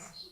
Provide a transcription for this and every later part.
Thanks.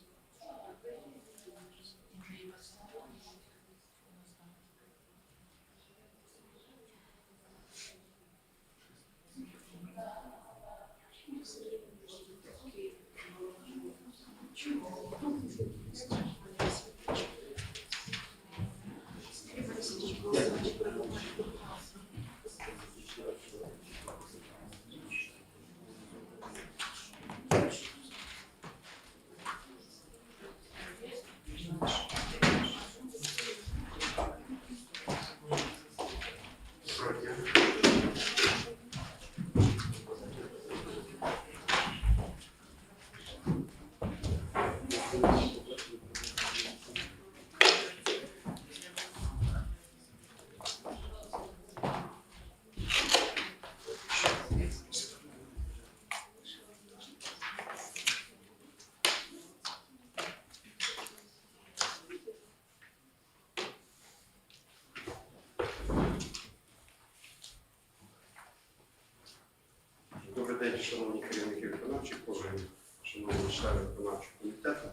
Добрий день, шановні керівники виконавчих органів, шановні члени виконавчого комітету.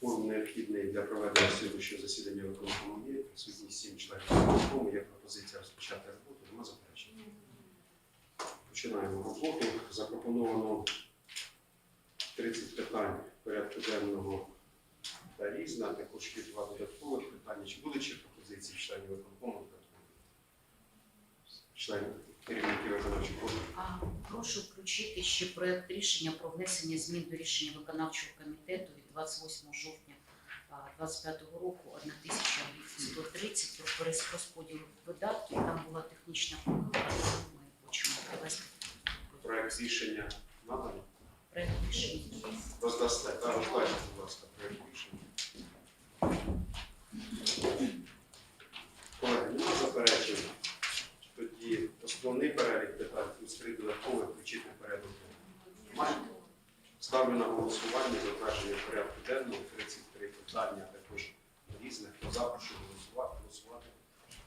Форум необхідний для проведення сьогоднішнього засідання виконкому є. Присутні сім членів виконкому. Є пропозиція розпочати роботу. Нема заперечень. Починаємо роботу. Запропоновано 30 питань порядку денного та різна. Також є два додаткових питання. Чи були ще пропозиції членів виконкому? Членів включити ще проект рішення про внесення змін до рішення виконавчого комітету від 28 жовтня 2025 року 1130 про перерозподіл видатків. Там була технічна помилка, ми хочемо привести Проект рішення наданий. проект рішення. Роздасте, та роздайте, будь ласка, проект рішення. Колеги, нема заперечень. Основний перелік питань плюс три додаткові включити порядок. Ставлю на голосування затвердження порядку денного 33 питання, також різних. Хто за, голосувати. голосувати.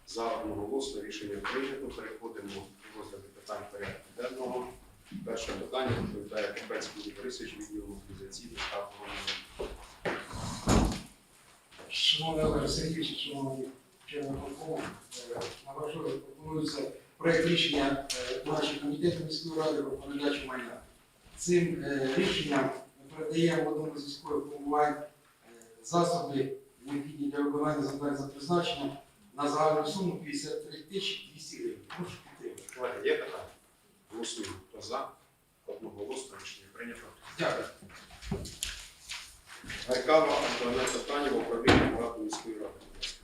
За одноголосно рішення прийнято. Переходимо до розгляду питань порядку денного. Перше питання відповідає Капець Юрій Борисович, відділ мобілізаційних та оборони. Шановний Олег Сергійович, шановні члени виконкому, е, на ваш пропонується проект рішення е, нашого комітету міської ради про передачу майна. Цим е, рішенням ми передаємо одному з військових формувань е, засоби, необхідні для виконання завдань за призначенням на загальну суму 53 тисячі 200 гривень. Прошу підтримати. Колеги, є питання? Голосуємо. Хто за? Одноголосно рішення прийнято. Дякую. Гаркава Антонета Танєва, управління влади міської ради. Будь ласка.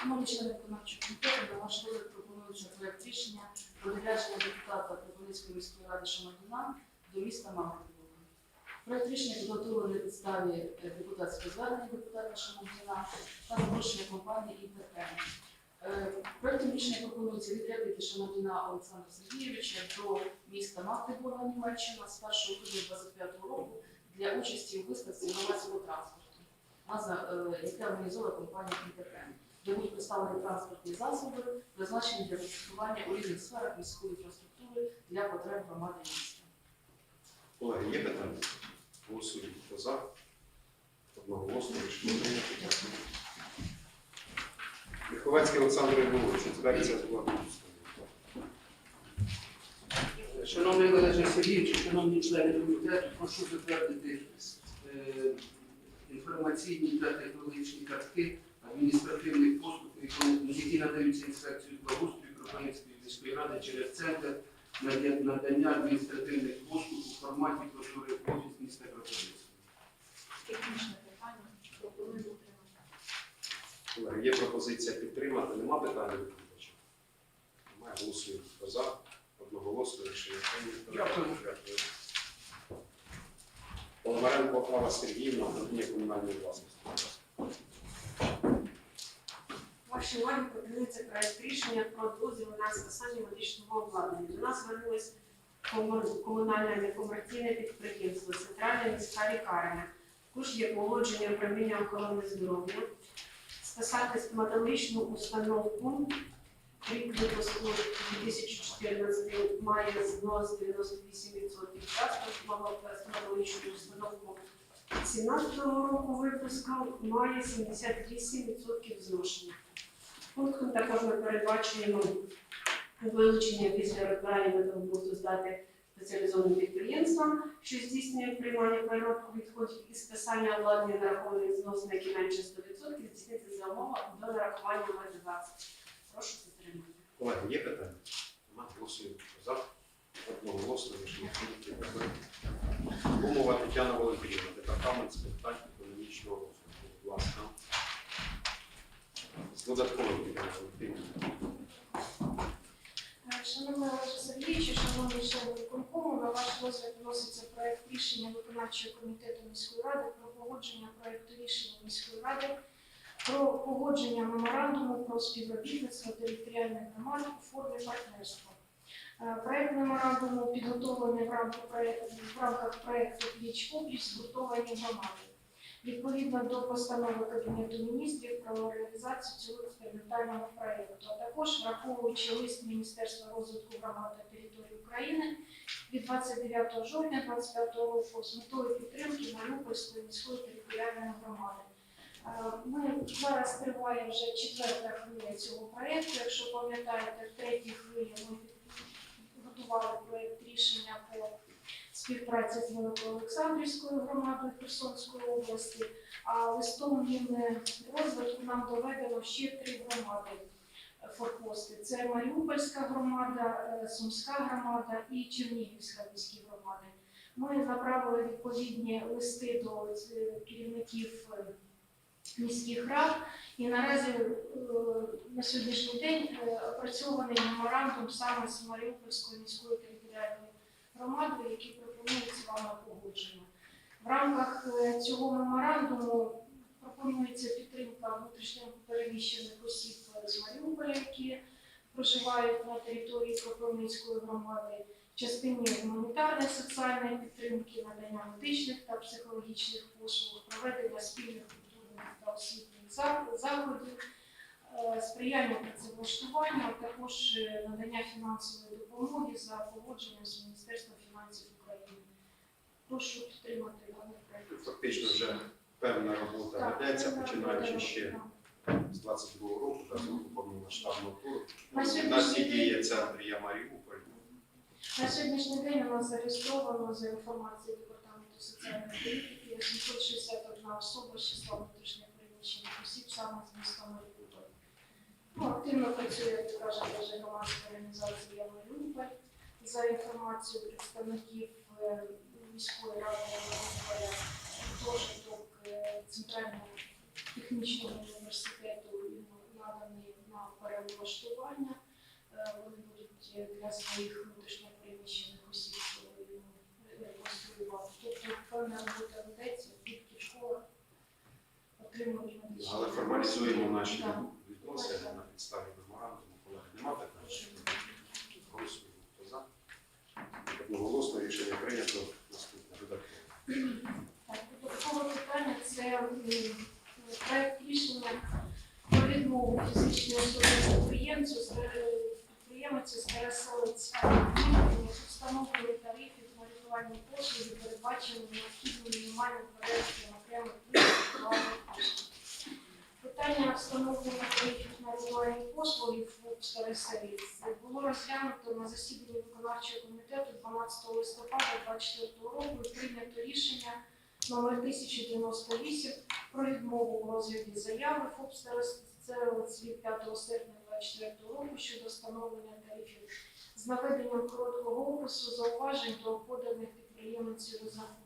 Шановні члени виконавчого комітету, на ваш розгляд проект рішення про відрядження депутата Кропивницької міської ради Шамардіна до міста Магнитівка. Проект рішення підготовлений на підставі е, депутатського звернення депутата Шамонтіна та запрошення компанії «Інтерпрем». Е, Проектом рішення пропонується відрядити Шамонтіна Олександра Сергійовича до міста Магдебурга, Німеччина з 1 грудня 2025 року для участі у виставці громадського транспорту, е, яке організовує компанія «Інтерпрем», де будуть представлені транспортні засоби, призначені для застосування у різних сферах міської інфраструктури для потреб громади міста. Колеги, є питання? Голосуємо. Хто за? Одноголосно рішення прийнято. Дякую. Миховецький Олександр Ігорович, інспекція з благоустрою. Шановний Олеже Сергійович, шановні члени комітету, прошу затвердити е, інформаційні та технологічні картки адміністративних послуг, які- надаються інспекцією благоустрою Кропивницької міської ради через центр надання адміністративних послуг у форматі брошури офіс міста Кропивницького. Технічне питання. Пропоную підтримати. Колеги, є пропозиція підтримати. Нема питань до? Немає. Голосуємо. Хто за? Одноголосно рішення прийнято. Дякую. Дякую. Пономаренко Окава Сергіївна, управління комунальної власності. Вашій увазі пропонується проект рішення про дозвіл на списання медичного обладнання. До нас звернулось кому- комунальне некомерційне підприємство Центральна міська лікарня. Також є погодження управління охорони здоров'я. Списати стоматологічну установку рік випуску 2014 має знос 98% часу, стоматологічну установку 17 року випуску має 78% зношення. Пунктом також ми передбачуємо вилучення після розбирання металобрухту здати спеціалізованим підприємствам, що здійснює приймання переробку відходів і списання обладнання нарахованих знос на які менше 100% здійснити за умови до нарахування мотивації. Прошу підтримати. Колеги, є питання? Нема. Голосуємо. За? Одноголосно рішення. Умова Тетяна Валентинівна, департамент з питань економічного розвитку. Будь ласка. Тетяна Шановний Олеже Сергійовичу, шановні члени виконкому, на ваш розгляд вноситься проект рішення виконавчого комітету міської ради про погодження проекту рішення міської ради про погодження меморандуму про співробітництво територіальних громад у формі партнерства. Е, Проект меморандуму підготовлений в рамках проекту в рамках проекту «Пліч опліч згуртовані громади. Відповідно до постанови Кабінету міністрів про реалізацію цього експериментального проекту, а також враховуючи лист Міністерства розвитку громад та територій України від 29 жовтня 2025 року з метою підтримки Маріупольської міської територіальної громади. Е, Ми зараз триває вже четверта хвиля цього проекту. Якщо пам'ятаєте, в третій хвилі ми готували проект рішення по співпраці з Великоолександрівською громадою Херсонської області, а листом Мінрозвитку нам доведено ще три громади е, форпости. Це Маріупольська громада, е, Сумська громада і Чернігівська міські громади. Ми направили відповідні листи до е, керівників е, міських рад, і наразі е, на сьогоднішній день е, опрацьований меморандум саме з Маріупольською міською територіальною громадою, який пропонується вам на погодження. В рамках е, цього меморандуму пропонується підтримка внутрішньо переміщених осіб з Маріуполя, які проживають на території Кропивницької громади, в частині гуманітарної соціальної підтримки, надання медичних та психологічних послуг, проведення спільних культурних та освітніх заходів, е, сприяння працевлаштуванню, а також е, надання фінансової допомоги за погодженням з Міністерством фінансів. Прошу підтримати даний проект. Фактично вже певна робота ведеться, починаючи ще з 22 року, та року повномасштабного туру. На У нас сьогоднішній і діє центр «Я Маріуполь». На сьогоднішній день у нас зареєстровано за інформацією Департаменту соціальної політики 861 особа з числа внутрішньо переміщених осіб саме з міста Маріуполь. Ну, активно працює, як вже громадська організація Маріуполь. За інформацією представників е, міської ради Маріуполя, гуртожиток е, Центрального технічного університету наданий на перевлаштування. Е, Вони будуть для своїх внутрішньо переміщених осіб е, реконструювати. Тобто певна робота ведеться, в школах отримують медичні. Але формалізуємо наші відносини на підставі меморандуму. Колеги, нема питань? Голосуємо. Хто за? Одноголосно рішення прийнято. Так, додаткове питання це проєкт проект рішення про відмову фізичної особи підприємцю е, підприємцю з переселець встановлення тарифів на рятувальні послуги, передбачені необхідним мінімальним порядком окремих. Питання встановлення тарифів на рятувальні послуги в Староселі було розглянуто на засіданні виконавчого комітету 12 листопада 2024 року і прийнято рішення номер 1098 про відмову у розгляді заяви ФОП «Старостелець» від 5 серпня 2024 року щодо встановлення тарифів з наведенням короткого опису зауважень до поданих підприємців розрахункам.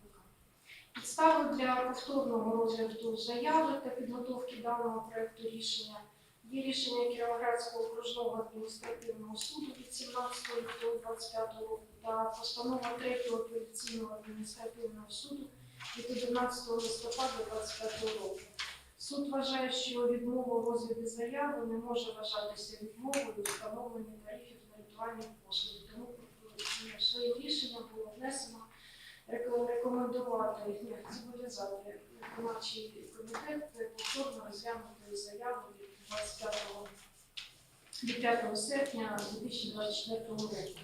Підстави для повторного розгляду заяви та підготовки даного проекту рішення є рішення Кіровоградського окружного адміністративного суду від 17 лютого 2025 року та постанова 3 апеляційного адміністративного суду від 11 листопада 2025 року. Суд вважає, що відмова у заяви не може вважатися відмовою у встановленні тарифів на рятувальні послуги. Тому своїм рішенням було внесено рекомендувати ні, зобов'язати виконавчий комітет повторно розглянути заяву від 25 від 5 серпня 2024 року.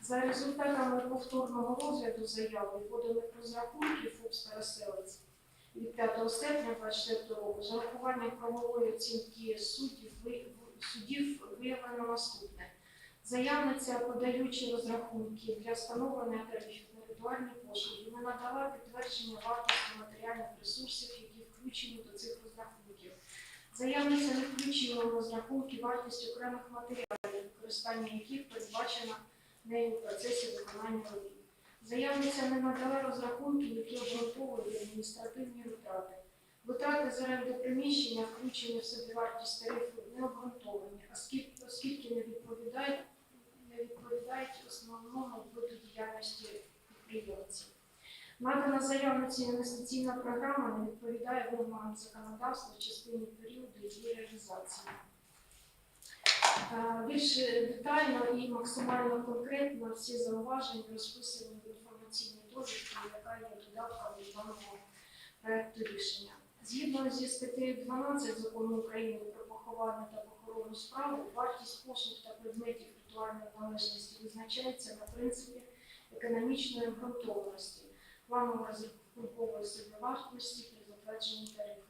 За результатами повторного розгляду заяви поданих розрахунків ФОП «Староселець» від 5 серпня 2024 року з урахуванням правової оцінки суддів, ви- виявлено наступне. Заявниця, подаючи розрахунки для встановлення тарифів на послуги, не надала підтвердження вартості матеріальних ресурсів, які включені до цих розрахунків. Заявниця не включила розрахунки вартість окремих матеріалів, використання яких передбачено нею в процесі виконання робіт. Заявниця не надала розрахунки, які обґрунтовують адміністративні витрати. Витрати з оренди приміщення, включені в собівартість тарифу, не обґрунтовані, оскільки не відповідають, не відповідають основному виду діяльності підприємців. Надана заявниці інвестиційна програма не відповідає вимогам законодавства в частині періоду її реалізації. Е, Більш детально і максимально конкретно всі зауваження розписані в інформаційній довідці, яка є додатком до даного проекту рішення. Згідно зі статтею 12 закону України про поховання та похоронну справу, вартість послуг та предметів ритуальної належності визначається на принципі економічної обґрунтованості, планово розрахункової собівартості при затвердженні тарифу.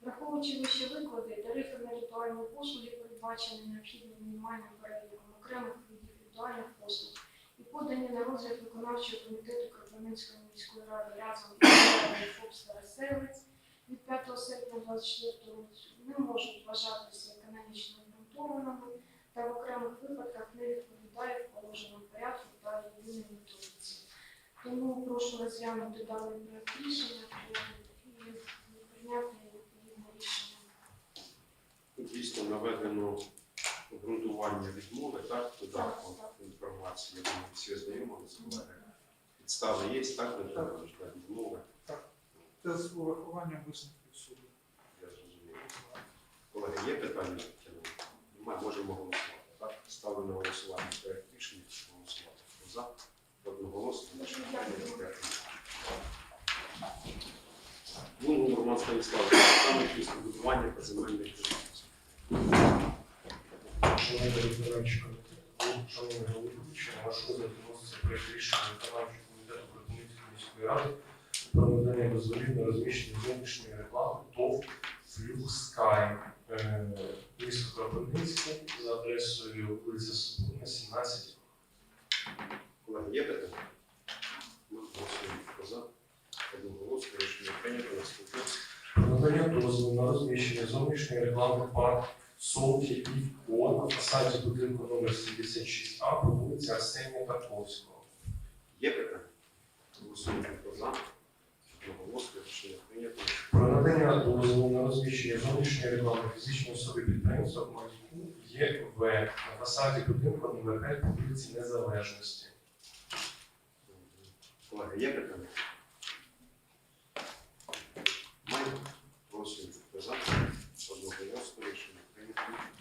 Враховуючи вище виклади, тарифи на ритуальні послуги передбачені необхідним мінімальним переліком окремих видів ритуальних послуг і подані на розгляд виконавчого комітету Кропивницької міської ради разом із заявою ФОП «Староселець» від 5 серпня 2024 року не можуть вважатися економічно обґрунтованими та в окремих випадках не відповідають положенням порядку та єдиній методиці. Тому прошу розглянути даний проект рішення і прийняти відповідне рішення. Дійсно наведено обґрунтування відмови, так, додатком Так, інформації. Я думаю, всі ознайомилися, колеги. Підстави є, так, Так. відмови. Це з урахуванням висновків суду. Я зрозумів. Колеги, є питання? Немає, можемо голосувати. Ставлю на голосування проект рішення. Голосувати. Хто за? Одноголосно. Лунгу Роман Станіславович, департамент містобудування та земельних відносин. Шановний виконавчий комітет, шановний головуючий, на ваш розгляд вноситься проект рішення виконавчого комітету Кропивницької міської ради про надання дозволів на розміщення зовнішньої реклами ТОВ Флюкскай місто Кропивницьке за адресою вулиця Соборна, 17. Колеги, є питання? Ми голосуємо. За? Одноголосно. Рішення прийнято. Наступне. Надання дозволу на розміщення зовнішньої реклами парк Солті і О на фасаді будинку номер 76А по вулиці Арсенія Тарковського. Є питання? Голосуємо. За? Одноголосно. Рішення прийнято оформлення дозволу на розміщення зовнішньої реклами фізичної особи підприємства, Маліку є В на фасаді будинку номер 5 по вулиці Незалежності. Колеги, є питання? Маємо голосуємо за одного рішення.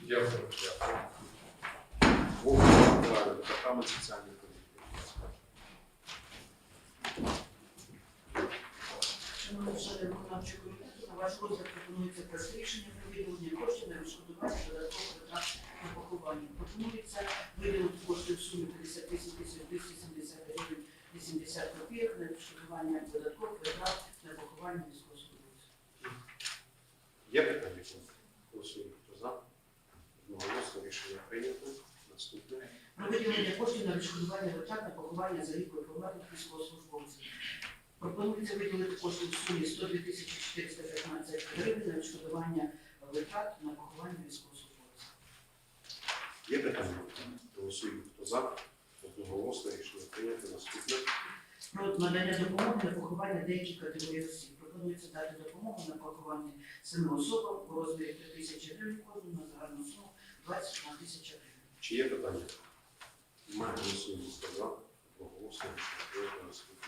Дякую. Дякую. Департамент соціальної політики. Шановний член виконавчої комісії, ваш розгляд пропонується проект рішення про виділення коштів на відшкодування додаткових витрат на поховання. Пропонується виділити кошти в сумі 58 тисяч 270 гривень 80 копійок на відшкодування додаткових витрат на поховання військовослужбовців. Є питання? Голосуємо. Хто за? Одноголосно рішення прийнято. Наступне. Про виділення коштів на відшкодування витрат на поховання загиблих померлих військовослужбовців. Пропонується виділити кошти в сумі 102 тисячі 415 гривень на відшкодування витрат на поховання військовослужбовців. Є питання? Голосуємо. Хто за? Одноголосно рішення прийнято. Наступне. Про надання допомоги на поховання деяких категорій осіб. Пропонується дати допомогу на поховання семи особам у розмірі 3 тисячі гривень кожну на загальну суму 21 тисяча гривень. Чи є питання? Немає. Голосуємо. Хто за? Одноголосно рішення прийнято. Наступне.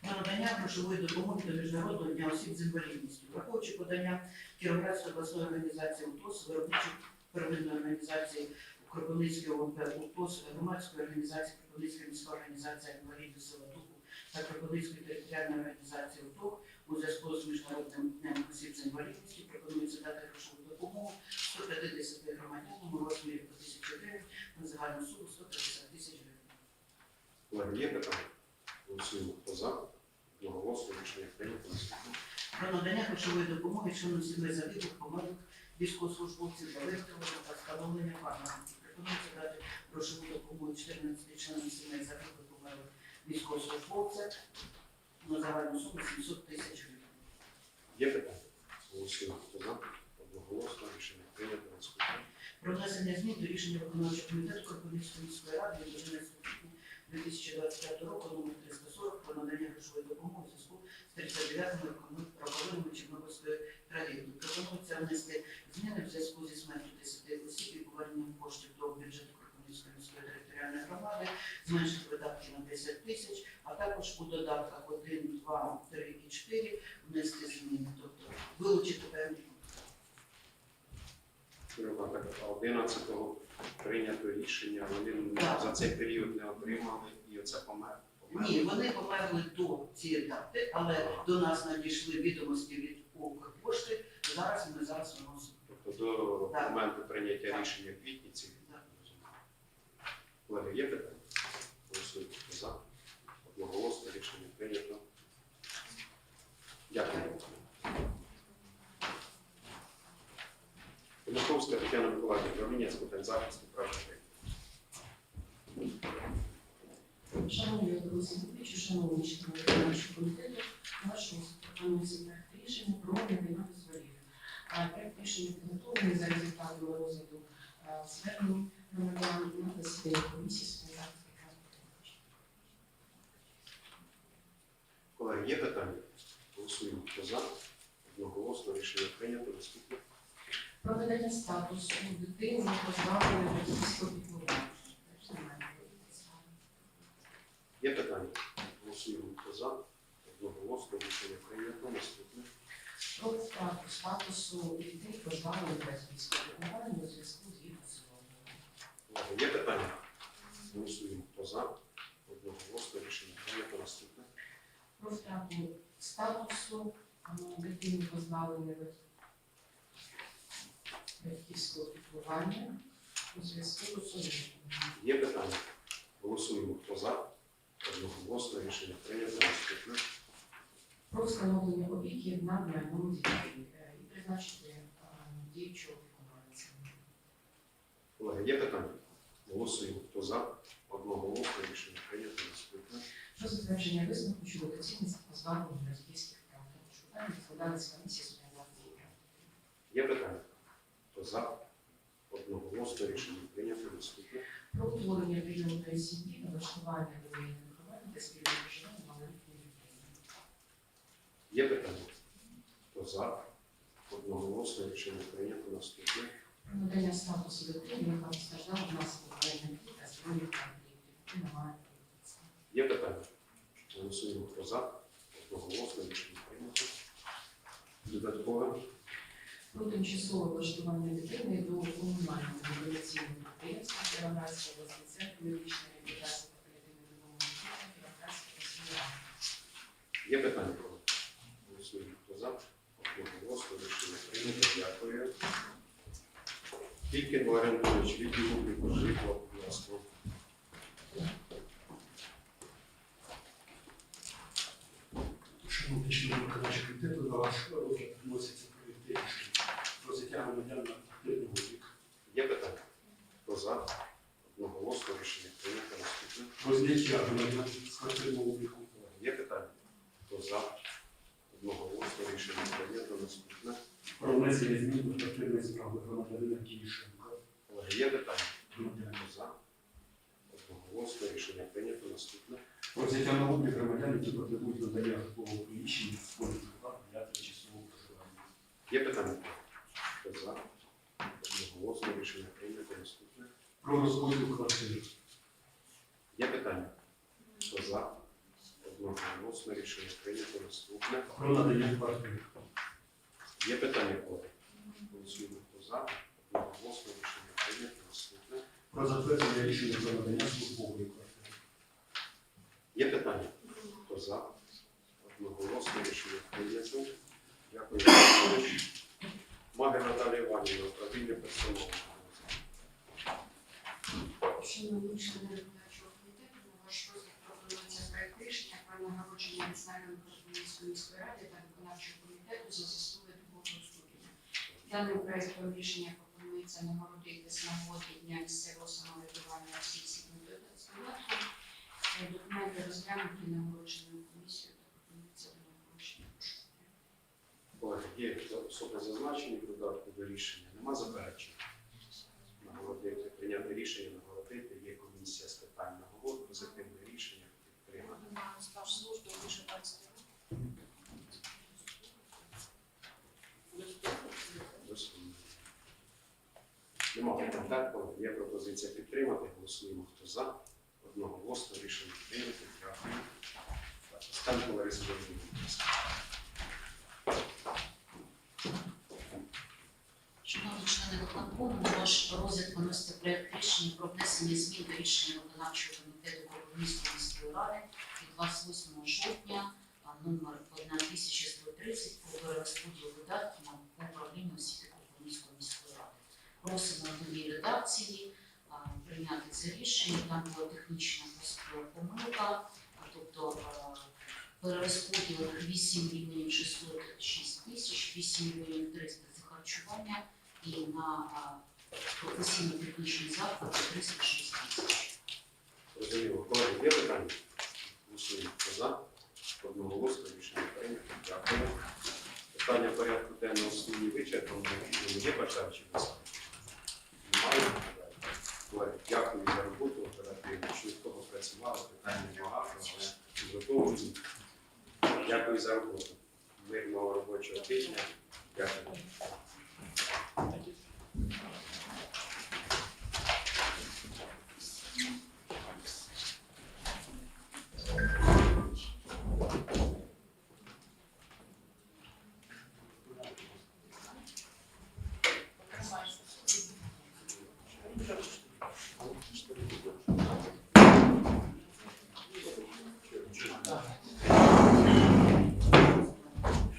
Про надання грошової допомоги до Міжнародного дня осіб з інвалідністю. Враховуючи подання Кіровоградської обласної організації УТОС, виробничої первинної організації Кропивницької ОМП УТОС, громадської організації Кропивницька міська організація інвалідів села та Кропивницької територіальної організації УТОК у зв'язку з Міжнародним днем осіб з інвалідністю пропонується дати грошову допомогу 150 громадянам у розмірі по 1000 гривень на загальну суму 150 тисяч гривень. Є питання? Голосуємо. Хто за? Одноголосно рішення прийнято. Про надання грошової допомоги членам сімей загиблих, померлих військовослужбовців виготовлення та встановлення пам'ятників. Пропонується дати грошову допомогу 14 членам сімей загиблих, померлих військовослужбовців на загальну суму 700 тисяч гривень. Є питання? Голосуємо. Хто за? Одноголосно рішення прийнято. Про внесення змін до рішення виконавчого комітету Кропивницької міської ради 11 квітня 2025 року номер 340 про надання грошової допомоги у зв'язку з 39-ми роковинами Чорнобильської трагедії. Пропонується внести зміни в зв'язку зі смертю 10 осіб і поверненням коштів до бюджету Кропивницької міської територіальної громади, зменшити видатки на 10 тисяч, а також у додатках 1, 2, 3 і 4 внести зміни, тобто вилучити певні Треба 11-го прийнято рішення, вони. За цей період не отримали і оце помер. помер. Ні, вони померли до цієї дати, але до нас надійшли відомості від Укрпошти. Зараз ми зараз вносимо. Тобто до Так. моменту прийняття Так. рішення в квітні цих Так. Колеги, є питання? Голосуйте хто за. Одноголосно рішення прийнято. Дякую. Тимошовська Тетяна Миколаївна, управління з питань захисту прав дітей. Шановні друзі, хочу шановні члени виконавчого комітету, вашого пропонується проект рішення про надання дозволів. Проект рішення підготовлений за результатами розгляду звернень громадян на засіданні комісії з захисту. Колеги, є питання? Голосуємо хто за. Одноголосно рішення прийнято. Наступне. Про надання статусу дитини позбавленої батьківського піклування. Теж немає підстави. Є питання? Голосуємо хто за. Одноголосно рішення прийнято. Наступне. Про втрату статусу дітей позбавлених батьківського піклування у зв'язку з їх. Колеги, є питання? Голосуємо хто за. Одноголосно рішення прийнято. Наступне. про втрату статусу а, дитини позбавленої бат- батьківського піклування у зв'язку з усиновленням. Є питання? Голосуємо хто за. Одноголосно рішення прийнято. Наступне. Про встановлення опіки над майном дітей е, і призначити діючого виконавця. Колеги, є питання? Голосуємо хто за. Одного Одноголосно рішення прийнято. Наступне. Про затвердження висновку щодо доцільності позбавлення батьківських прав та відшкодування складалися комісії з реалізації. Є питання? Хто за? Одного Одноголосно рішення прийнято. Наступне. Про утворення прийомної сім'ї на влаштування довоєнних виховання та дитини. Є питання? Хто за? Одноголосно рішення прийнято. Наступне. Надання статусу дитини, яка постраждала внаслідок воєнних дій та збройних конфліктів. Дитина. Є питання? Голосуємо хто за. Одноголосно рішення прийнято. Додаткове. про тимчасове влаштування дитини до комунального міграційного підприємства Кіровоградського обласний центр медичної реабілітації та паліативної допомоги дітям Кіровоградського. Є питання про голосуємо. Хто за? Одноголосно рішення. Дякую. Тільки Валерій Анатолійович, відділ обліку житла, будь ласка. Шановні члени виконавчого комітету, на ваш розгляд вносяться проєкти рішень про громадян на активний облік, Є питання? Хто за? Одноголосно рішення прийнято. Наступне. про зняття громадян з квартирного обліку, Є питання? Хто за? Одноголосно рішення прийнято. Наступне. Про внесення змін до квартирної справи громадянина Київшенка, Колеги, є питання? за? Одноголосно рішення прийнято. Наступне. про взяття на облік громадян, які потребують надання житлового приміщення з для тимчасового проживання. Є питання? Хто за? Одноголосно рішення прийнято. Наступне. Про розподіл квартир, Є питання? Хто за? Одноголосно рішення прийнято. Наступне. про надання квартир, Є питання, колеги? Голосуємо. Хто за? Одноголосно рішення прийнято. Наступне. про затвердження рішення про надання службової квартири, Є питання? Хто за? Одноголосно рішення прийнято. Дякую. Магер Наталія Іванівна, управління персоналу. Шановні члени виконавчого комітету, ваш розгляд пропонується проект рішення про нагородження Кропивницької міської ради та виконавчого комітету за заслуги другого ступеня. Даним проектом рішення пропонується нагородити з нагоди Дня місцевого самоврядування всіх спільнотків. Документи розглянуті нагородженою комісією та пропонується до нагородження. Колеги, є особи зазначені в додатку до рішення. Нема заперечень. Нагородити, прийняти рішення, нагородити. Є комісія з питань нагород, позитивне рішення підтримати. На стаж служби більше 20 років. Голосуємо. Нема питань. Є пропозиція підтримати. Голосуємо. Хто за? Одноголосно рішення прийнято. Дякую. Лариса Володимирівна. Шановні члени виконкому, ваш розгляд виноситься проект рішення про внесення змін до рішення виконавчого комітету міської ради від 28 жовтня а, номер 1130 про перерозподіл видатків на управління освіти Кропивницької міської ради. Просимо в новій редакції а, прийняти це рішення. Там була технічна пос- помилка, а, тобто а, перерозподіл 8 мільйонів 606 тисяч, 8 мільйонів 300 це харчування і на а, професійно-технічний заклад 306 тисяч. Розуміло. Колеги, є питання? Голосуємо. Хто за? Одноголосно рішення прийнято. Дякую. Питання порядку денного основні вичерпано. Є почав чи Немає. Колеги, дякую за роботу. Оперативно швидко працювали. Питань багато, але підготовлені. Дякую за роботу. Мирного робочого тижня.